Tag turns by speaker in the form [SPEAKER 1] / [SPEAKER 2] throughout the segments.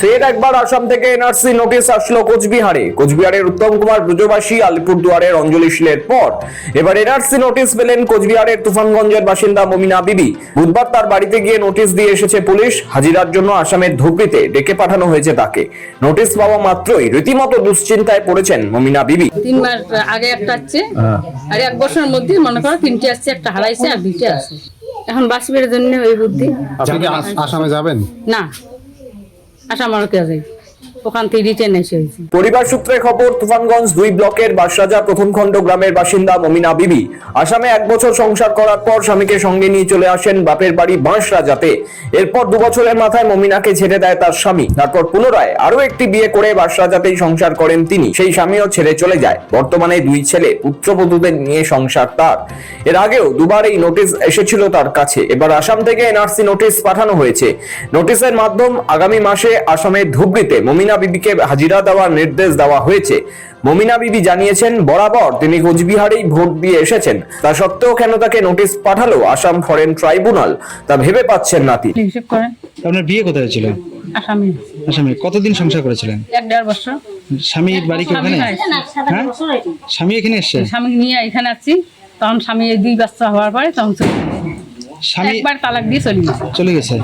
[SPEAKER 1] ফের একবার আসাম থেকে এনআরসি নোটিশ আসলো কোচবিহারে। কোচবিহারের উত্তম কুমার ব্রজবাসী আলিপুরদুয়ারের অঞ্জলি শীলের পর। এবার এনআরসি নোটিশ পেলেন কোচবিহারের তুফানগঞ্জের বাসিন্দা মমিনা বিবি। বুধবার তার বাড়িতে গিয়ে নোটিশ দিয়ে এসেছে পুলিশ। হাজিরার জন্য আসামের ধুবড়িতে ডেকে পাঠানো হয়েছে তাকে। নোটিশ পাওয়া মাত্রই রীতিমতো দুশ্চিন্তায় পড়েছেন মমিনা বিবি।
[SPEAKER 2] তিন মাস আগে একটা আসছে আর এক বছরের মধ্যে মনে করো তিনটে আসছে একটা হারাইছে আর দুইটা আছে এখন বাঁচবের জন্য ওই বুদ্ধি।
[SPEAKER 3] আপনি কি আসামে যাবেন?
[SPEAKER 2] না। আশা মনে কে যাই ওখান থেকে রিটার্ন এসে
[SPEAKER 1] পরিবার সূত্রে খবর, তুফানগঞ্জ দুই ব্লকের বাসরাজা প্রথম খণ্ড গ্রামের বাসিন্দা মমিনা বিবি আসামে এক বছর সংসার করার পর স্বামীকে সঙ্গে নিয়ে চলে আসেন বাপের বাড়ি বাঁশরাজাতে। এরপর দু বছরের মাথায় মমিনাকে ছেড়ে দেয় তার স্বামী। তারপর পুনরায় আরও একটি বিয়ে করে বাসরাজাতেই সংসার করেন তিনি। সেই স্বামীও ছেড়ে চলে যায়। বর্তমানে দুই ছেলে, পুত্রবধূদের নিয়ে সংসার তার। এর আগেও দুবার এই নোটিশ এসেছিল তার কাছে। এবার আসাম থেকে এনআরসি নোটিশ পাঠানো হয়েছে। নোটিশের মাধ্যম আগামী মাসে আসামের ধুবড়িতে মমিনা বিবিকে হাজিরা দেওয়ার নির্দেশ দেওয়া হয়েছে। মমিনা বিবি জানিয়েছেন বরাবর তিনি কোচবিহারেই ভোট দিয়ে এসেছেন। তা সত্ত্বেও কেন তাকে নোটিশ পাঠালো আসাম ফরেন ট্রাইব্যুনাল? তা ভেবে পাচ্ছেন না তিনি
[SPEAKER 2] হিসেব করেন।
[SPEAKER 4] আপনার বিয়ে কোথায় ছিল
[SPEAKER 2] আসামি।
[SPEAKER 4] আসামে। কতদিন সংসার করেছিলেন?
[SPEAKER 2] এক দেড় বছর।
[SPEAKER 4] স্বামীর বাড়ি কি ওখানে হ্যাঁ? স্বামী এখানে এসছে?
[SPEAKER 2] স্বামী নিয়ে এখানে আছি। তখন স্বামী দুই বাচ্চা হওয়ার পরে তখন
[SPEAKER 4] স্বামী
[SPEAKER 2] একবার তালাক দিয়ে চলে গেছে।
[SPEAKER 4] চলে গেছে?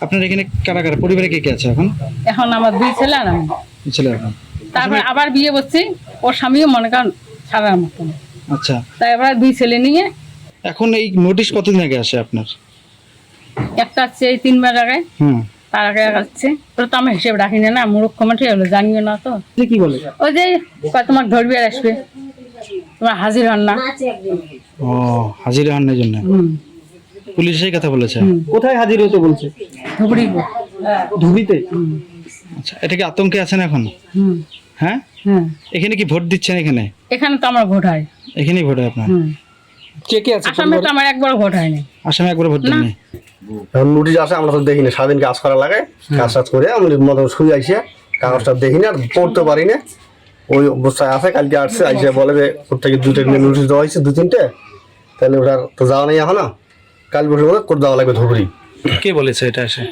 [SPEAKER 4] আপনার এখানে কারা কারা? পরিবারে কে কে আছে এখন?
[SPEAKER 2] এখন আমার দুই ছেলে আর আমি।
[SPEAKER 4] ছেলে এখন।
[SPEAKER 2] তারপর আবার বিয়ে করছি ওর স্বামীও মনে করেন সারার মতন
[SPEAKER 4] আচ্ছা।
[SPEAKER 2] তাই এবার দুই ছেলে নিয়ে
[SPEAKER 4] এখন এই নোটিশ কতদিন আগে আসে আপনার?
[SPEAKER 2] একটা হচ্ছে এই তিনবার আগে।
[SPEAKER 4] হুম।
[SPEAKER 2] তার আগে আসছে। তো আমি হিসেব রাখি না না মূর্খ মাঠে হলো জানিও না তো।
[SPEAKER 4] কি বলে?
[SPEAKER 2] ওই যে তোমার ধরবি আর আসবে। তোমার হাজির হন না।
[SPEAKER 4] ও হাজিরা হওয়ার জন্য।
[SPEAKER 2] হুম।
[SPEAKER 4] পুলিশ সেই কথা বলেছে?
[SPEAKER 5] কোথায় হাজির হতে বলছে?
[SPEAKER 2] ধুবড়ি। গো।
[SPEAKER 4] আচ্ছা এটা কি আতঙ্কে আছেন এখন? হ্যাঁ? এখানে কি ভোট দিচ্ছেন এখানে?
[SPEAKER 2] এখানে তো আমার ভোট হয়।
[SPEAKER 4] এখানেই ভোট হয় আপনার?
[SPEAKER 5] কে কে আছে
[SPEAKER 2] আসামে তো আমার একবার ভোট হয়নি।
[SPEAKER 4] আসামে একবার ভোট দেননি?
[SPEAKER 3] এখন নোটিশ আসে আমরা তো দেখি না সারাদিন কাজ করা লাগে কাজ টাজ করে আমি মতো শুয়ে আইসে কাগজটা দেখি না আর পড়তে পারি না। ওই অবস্থায় আছে কালকে আসছে আইসে বলে যে ওর থেকে দুটো নোটিশ দেওয়া হয়েছে দু তিনটে তাহলে ওটার তো যাওয়া নেই এখনও। কাল বসে বলে করে দেওয়া লাগবে ধুবড়ি।
[SPEAKER 4] কে বলেছে এটা এসে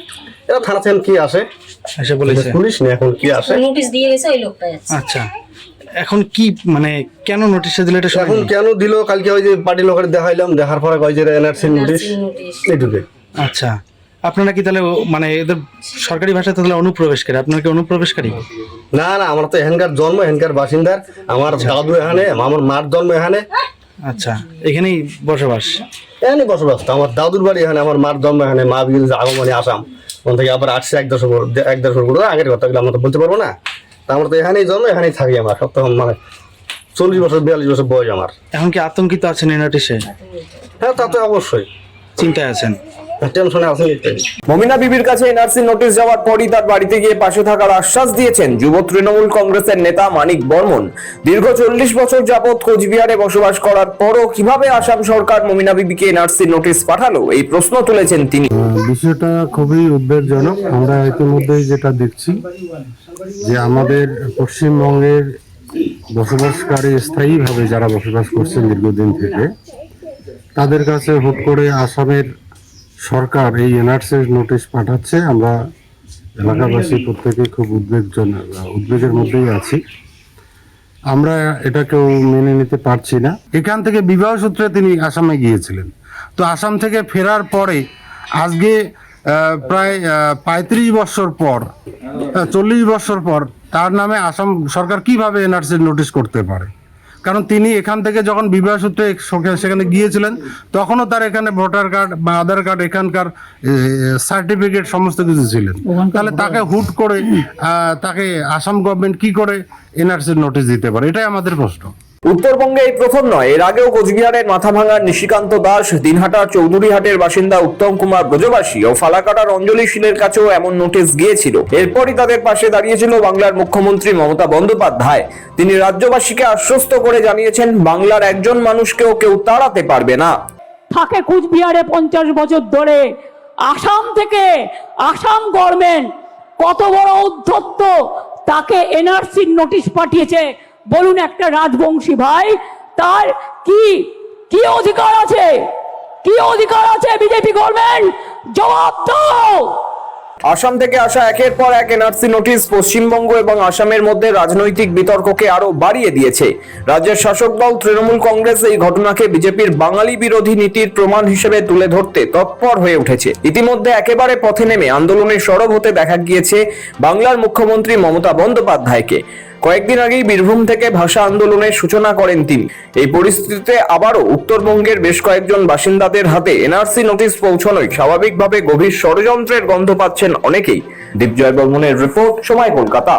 [SPEAKER 3] এরা থানা থেকে কি আসে?
[SPEAKER 4] এসে বলেছে।
[SPEAKER 3] পুলিশ না এখন কি আসে?
[SPEAKER 6] নোটিশ দিয়ে গেছে ওই লোকটা যাচ্ছে
[SPEAKER 4] আচ্ছা। এখন কি মানে কেন নোটিশটা দিল এটা
[SPEAKER 3] এখন কেন দিল? কালকে ওই যে পার্টি লোকের দেখাইলাম দেখার পরে কয় যে এনআরসি নোটিশ
[SPEAKER 6] নোটিশ।
[SPEAKER 3] এইটুকু
[SPEAKER 4] আচ্ছা। আপনারা কি তাহলে মানে এদের সরকারি ভাষায় তাহলে অনুপ্রবেশকারী? আপনারা কি অনুপ্রবেশকারী?
[SPEAKER 3] না না আমার তো এখানকার জন্ম এখানকার বাসিন্দার। আমার দাদু এখানে আমার মার জন্ম এখানে।
[SPEAKER 4] আচ্ছা এখানেই বসবাস?
[SPEAKER 3] এখানে বসবাস তো। আমার দাদুর বাড়ি এখানে আমার মার জন্ম এখানে মা বিল আগমনে আসাম। ওখান থেকে আবার আসছে এক দশক এক দশক করে আগের কথাগুলো আমরা তো বলতে পারব না। তা আমরা তো এখানেই জন্ম এখানেই থাকি আমার সব তখন মানে চল্লিশ বছর বিয়াল্লিশ বছর বয়স আমার।
[SPEAKER 4] এখন কি আতঙ্কিত আছেন এই নোটিশে
[SPEAKER 3] হ্যাঁ তা তো অবশ্যই।
[SPEAKER 4] চিন্তায় আছেন?
[SPEAKER 3] টেনশনে আছেন
[SPEAKER 1] মমিনা বিবির কাছে এনআরসি নোটিশ যাওয়ার পরই তার বাড়িতে গিয়ে পাশে থাকার আশ্বাস দিয়েছেন যুব তৃণমূল কংগ্রেসের নেতা মানিক বর্মন। দীর্ঘ চল্লিশ বছর যাবৎ কোচবিহারে বসবাস করার পরও কীভাবে আসাম সরকার মমিনা বিবিকে এনআরসি নোটিশ পাঠালো এই প্রশ্ন তুলেছেন তিনি।
[SPEAKER 7] বিষয়টা খুবই উদ্বেগজনক। আমরা ইতিমধ্যেই যেটা দেখছি যে আমাদের পশ্চিমবঙ্গের বসবাসকারী স্থায়ীভাবে যারা বসবাস করছেন দীর্ঘদিন থেকে তাদের কাছে হুট করে আসামের সরকার এই এনআরসি নোটিশ পাঠাচ্ছে। আমরা এলাকাবাসী প্রত্যেকেই খুব উদ্বেগজনক উদ্বেগের মধ্যেই আছি। আমরা এটাকেও মেনে নিতে পারছি না। এখান থেকে বিবাহ সূত্রে তিনি আসামে গিয়েছিলেন। তো আসাম থেকে ফেরার পরে আজকে প্রায় পঁয়ত্রিশ বছর পর চল্লিশ বছর পর তার নামে আসাম সরকার কীভাবে এনআরসি নোটিশ করতে পারে? কারণ তিনি এখান থেকে যখন বিবাহ সূত্রে সেখানে গিয়েছিলেন তখনও তার এখানে ভোটার কার্ড বা আধার কার্ড এখানকার সার্টিফিকেট সমস্ত কিছু ছিলেন তাহলে তাকে হুট করে তাকে আসাম গভর্নমেন্ট কি করে এনআরসির নোটিশ দিতে পারে? এটাই আমাদের প্রশ্ন।
[SPEAKER 1] উত্তরবঙ্গে এই প্রথম নয়। এর আগেও কোচবিহারের মাথাভাঙার নিশিকান্ত দাস দিনহাটার চৌধুরীহাটের বাসিন্দা উত্তম কুমার ব্রজবাসী ও ফালাকাটার অঞ্জলি শীলের কাছেও এমন নোটিশ গিয়েছিল। এরপরই তাদের পাশে দাঁড়িয়েছিল বাংলার মুখ্যমন্ত্রী মমতা বন্দ্যোপাধ্যায়। তিনি রাজ্যবাসীকে আশ্বস্ত করে জানিয়েছেন, বাংলার একজন মানুষকেও কেউ তাড়াতে পারবে না।
[SPEAKER 8] থাকে কুচবিহারে পঞ্চাশ বছর ধরে। আসাম থেকে আসাম গভর্নমেন্ট কত বড় উদ্ধত্ত, তাকে এনআরসির নোটিশ পাঠিয়েছে। বলুন একটা রাজবংশী ভাই, তার কি কি অধিকার আছে? কি অধিকার আছে বিজেপি গভর্নমেন্ট? জবাব দাও!
[SPEAKER 1] আসাম থেকে আসা একের পর এক এনআরসি নোটিশ পশ্চিমবঙ্গ এবং আসামের মধ্যে রাজনৈতিক বিতর্ককে আরও বাড়িয়ে দিয়েছে। রাজ্যের শাসক দল তৃণমূল কংগ্রেস এই ঘটনাকে বিজেপির বাঙালি বিরোধী নীতির প্রমাণ হিসেবে তুলে ধরতে তৎপর হয়ে উঠেছে। ইতিমধ্যে একেবারে পথে নেমে আন্দোলনে সরব হতে দেখা গিয়েছে বাংলার মুখ্যমন্ত্রী মমতা বন্দ্যোপাধ্যায়কে। কয়েকদিন আগেই বীরভূম থেকে ভাষা আন্দোলনের সূচনা করেন তিনি। এই পরিস্থিতিতে আবারও উত্তরবঙ্গের বেশ কয়েকজন বাসিন্দাদের হাতে এনআরসি নোটিশ পৌঁছানোয় স্বাভাবিকভাবে গভীর ষড়যন্ত্রের গন্ধ পাচ্ছেন অনেকেই। দীপজয় বর্মনের রিপোর্ট, সময় কলকাতা।